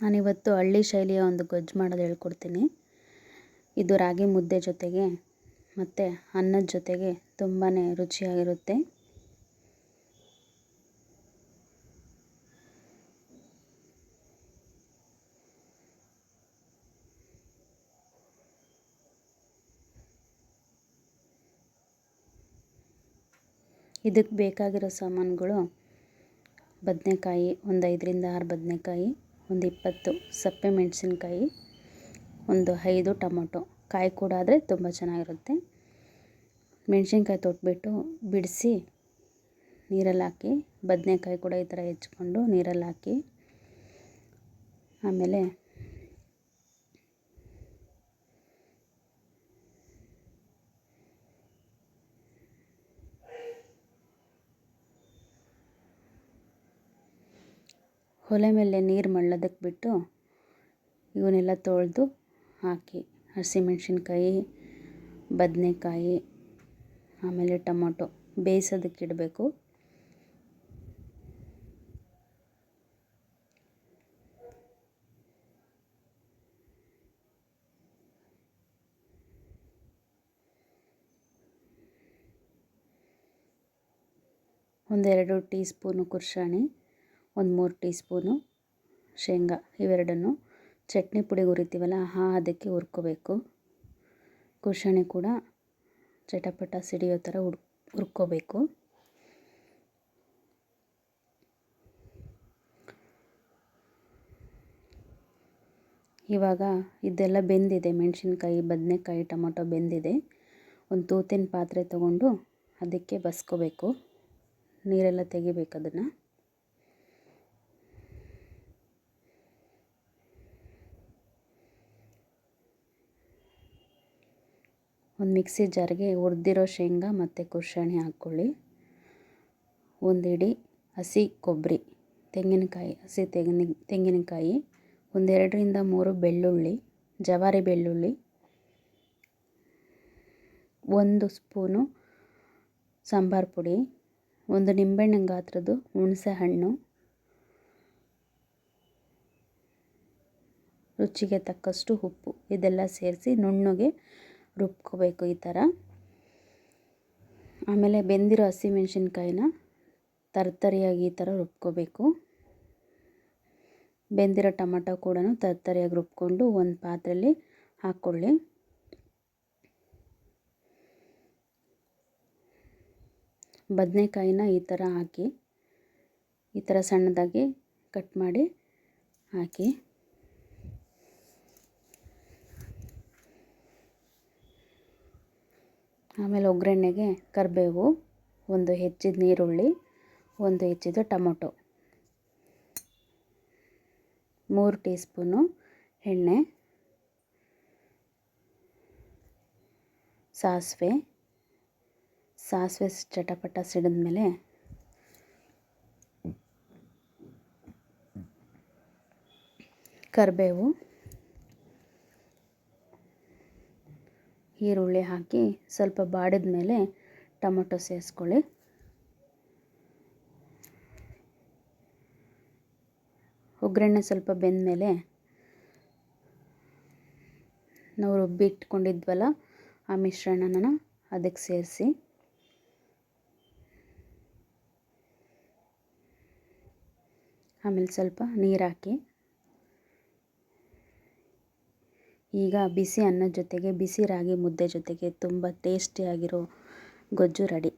ನಾನಿವತ್ತು ಹಳ್ಳಿ ಶೈಲಿಯ ಒಂದು ಗೊಜ್ಜು ಮಾಡೋದು ಹೇಳ್ಕೊಡ್ತೀನಿ. ಇದು ರಾಗಿ ಮುದ್ದೆ ಜೊತೆಗೆ ಮತ್ತು ಅನ್ನದ ಜೊತೆಗೆ ತುಂಬಾ ರುಚಿಯಾಗಿರುತ್ತೆ. ಇದಕ್ಕೆ ಬೇಕಾಗಿರೋ ಸಾಮಾನುಗಳು ಬದನೆಕಾಯಿ, ಒಂದು ಐದರಿಂದ ಆರು ಬದನೆಕಾಯಿ. ಒಂದು ಇಪ್ಪತ್ತು ಸಪ್ಪೆ ಮೆಣಸಿನ್ಕಾಯಿ, ಒಂದು ಐದು ಟೊಮೊಟೊ. ಕಾಯಿ ಕೂಡ ಆದರೆ ತುಂಬ ಚೆನ್ನಾಗಿರುತ್ತೆ. ಮೆಣಸಿನ್ಕಾಯಿ ತೊಟ್ಬಿಟ್ಟು ಬಿಡಿಸಿ ನೀರಲ್ಲಿ ಹಾಕಿ, ಬದನೆಕಾಯಿ ಕೂಡ ಈ ಥರ ಹೆಚ್ಕೊಂಡು ನೀರಲ್ಲಿ ಹಾಕಿ, ಆಮೇಲೆ ಒಲೆ ಮೇಲೆ ನೀರು ಮಳ್ಳೋದಕ್ಕೆ ಬಿಟ್ಟು ಇವನ್ನೆಲ್ಲ ತೊಳೆದು ಹಾಕಿ ಹಸಿಮೆಣ್ಸಿನ್ಕಾಯಿ, ಬದನೆಕಾಯಿ, ಆಮೇಲೆ ಟೊಮೊಟೊ ಬೇಯಿಸೋದಕ್ಕೆ ಇಡಬೇಕು. ಒಂದೆರಡು ಟೀ ಸ್ಪೂನು ಕುರ್ಷಾಣಿ ಒಂದು ಮೂರು ಟೀ ಸ್ಪೂನು ಶೇಂಗಾ ಇವೆರಡನ್ನು. ಚಟ್ನಿ ಪುಡಿ ಹುರಿತೀವಲ್ಲ, ಆ ಅದಕ್ಕೆ ಹುರ್ಕೋಬೇಕು. ಕುಶಣಿ ಕೂಡ ಚಟಪಟ ಸಿಡಿಯೋ ಥರ ಹುಡ್ ಹುರ್ಕೋಬೇಕು. ಇವಾಗ ಇದೆಲ್ಲ ಬೆಂದಿದೆ, ಮೆಣಸಿನ್ಕಾಯಿ, ಬದನೆಕಾಯಿ, ಟೊಮೊಟೊ ಬೆಂದಿದೆ. ಒಂದು ತೂತಿನ ಪಾತ್ರೆ ತಗೊಂಡು ಅದಕ್ಕೆ ಬಸ್ಕೋಬೇಕು. ನೀರೆಲ್ಲ ತೆಗಿಬೇಕು ಅದನ್ನು. ಒಂದು ಮಿಕ್ಸಿ ಜಾರ್ಗೆ ಹುರಿದಿರೋ ಶೇಂಗಾ ಮತ್ತು ಕುರ್ಷಾಣಿ ಹಾಕ್ಕೊಳ್ಳಿ. ಒಂದು ಇಡೀ ಹಸಿ ಕೊಬ್ಬರಿ ತೆಂಗಿನಕಾಯಿ, ಹಸಿ ತೆಂಗಿನ, ತೆಂಗಿನಕಾಯಿ ಒಂದೆರಡರಿಂದ ಮೂರು ಬೆಳ್ಳುಳ್ಳಿ, ಜವಾರಿ ಬೆಳ್ಳುಳ್ಳಿ, ಒಂದು ಸ್ಪೂನು ಸಾಂಬಾರು ಪುಡಿ, ಒಂದು ನಿಂಬೆಹಣ್ಣಿನ ಗಾತ್ರದ್ದು ಹುಣಸೆ ಹಣ್ಣು, ರುಚಿಗೆ ತಕ್ಕಷ್ಟು ಉಪ್ಪು, ಇದೆಲ್ಲ ಸೇರಿಸಿ ನುಣ್ಣಗೆ ರುಬ್ಕೋಬೇಕು ಈ ಥರ. ಆಮೇಲೆ ಬೆಂದಿರೋ ಹಸಿಮೆಣ್ಸಿನ್ಕಾಯಿನ ತರ್ತರಿಯಾಗಿ ಈ ಥರ ರುಬ್ಕೋಬೇಕು. ಬೆಂದಿರೋ ಟೊಮಟೊ ಕೂಡ ತರ್ತರಿಯಾಗಿ ರುಬ್ಕೊಂಡು ಒಂದು ಪಾತ್ರೆಯಲ್ಲಿ ಹಾಕ್ಕೊಳ್ಳಿ. ಬದನೆಕಾಯಿನ ಈ ಥರ ಹಾಕಿ, ಈ ಥರ ಸಣ್ಣದಾಗಿ ಕಟ್ ಮಾಡಿ ಹಾಕಿ. ಆಮೇಲೆ ಒಗ್ಗರಣೆಗೆ ಕರಿಬೇವು, ಒಂದು ಹೆಚ್ಚಿದ ನೀರುಳ್ಳಿ, ಒಂದು ಹೆಚ್ಚಿದ ಟೊಮೊಟೊ. ಮೂರು ಟೀ ಸ್ಪೂನು ಎಣ್ಣೆ, ಸಾಸಿವೆ. ಸಾಸಿವೆ ಚಟಪಟ ಸಿಡಿದ್ಮೇಲೆ ಕರಿಬೇವು. ಈರುಳ್ಳಿ ಹಾಕಿ ಸ್ವಲ್ಪ ಬಾಡಿದ ಮೇಲೆ ಟೊಮೊಟೊ ಸೇರಿಸ್ಕೊಳ್ಳಿ ಒಗ್ಗರಣೆ ಸ್ವಲ್ಪ ಬೆಂದಮೇಲೆ ನಾವು ರುಬ್ಬಿಟ್ಕೊಂಡಿದ್ವಲ್ಲ ಆ ಮಿಶ್ರಣನ ಅದಕ್ಕೆ ಸೇರಿಸಿ. ಆಮೇಲೆ ಸ್ವಲ್ಪ ನೀರು ಹಾಕಿ ಈಗ ಬಿಸಿ ಅನ್ನದ ಜೊತೆಗೆ ಬಿಸಿ ರಾಗಿ ಮುದ್ದೆ ಜೊತೆಗೆ ತುಂಬ ಟೇಸ್ಟಿಯಾಗಿರೋ ಗೊಜ್ಜು ರೆಡಿ.